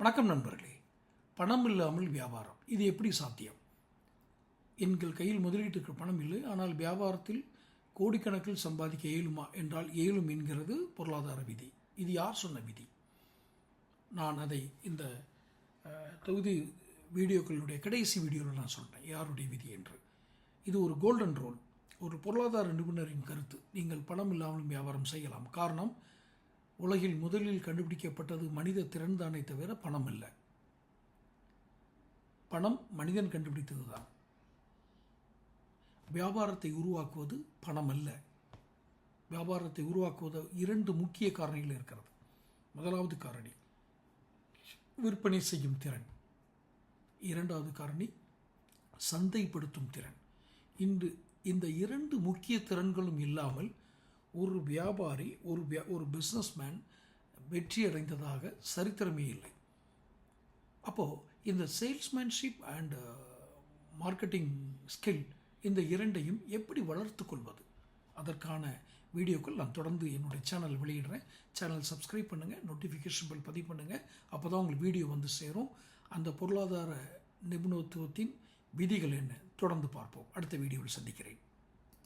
வணக்கம் நண்பர்களே. பணம் இல்லாமல் வியாபாரம். இது எப்படி சாத்தியம்? எங்கள் கையில் முதலீட்டுக்கு பணம் இல்லை. ஆனால் வியாபாரத்தில் கோடிக்கணக்கில் சம்பாதிக்க இயலுமா என்றால் இயலும் என்கிறது பொருளாதார விதி. இது யார் சொன்ன விதி? நான் அதை இந்த தொகுதி வீடியோக்களுடைய கடைசி வீடியோவில் நான் சொல்கிறேன் யாருடைய விதி என்று. இது ஒரு கோல்டன் ரோல் ஒரு பொருளாதார நிபுணரின் கருத்து. நீங்கள் பணம் இல்லாமலும் வியாபாரம் செய்யலாம். காரணம் உலகில் முதலில் கண்டுபிடிக்கப்பட்டது மனித திறன்தானே தவிர பணம் இல்லை பணம் மனிதன் கண்டுபிடித்தது தான் வியாபாரத்தை உருவாக்குவது பணம் அல்ல வியாபாரத்தை உருவாக்குவது இரண்டு முக்கிய காரணிகள் இருக்கிறது. முதலாவது காரணி விற்பனை செய்யும் திறன். இரண்டாவது காரணி சந்தைப்படுத்தும் திறன். இன்று இந்த இரண்டு முக்கிய திறன்களும் இல்லாமல் ஒரு வியாபாரி ஒரு ஒரு பிஸ்னஸ்மேன் வெற்றி அடைந்ததாக சரித்திரமே இல்லை. அப்போது இந்த சேல்ஸ்மேன்ஷிப் அண்ட் மார்க்கெட்டிங் ஸ்கில் இந்த இரண்டையும் எப்படி வளர்த்து கொள்வது? அதற்கான வீடியோக்கள் நான் தொடர்ந்து என்னுடைய சேனல் வெளியிடுறேன். சேனல் சப்ஸ்கிரைப் பண்ணுங்கள் நோட்டிஃபிகேஷன் பில் பதிவு பண்ணுங்கள் அப்போ தான் உங்களுக்கு வீடியோ வந்து சேரும். அந்த பொருளாதார நிபுணத்துவத்தின் விதிகள் என்ன? தொடர்ந்து பார்ப்போம். அடுத்த வீடியோவில் சந்திக்கிறேன்.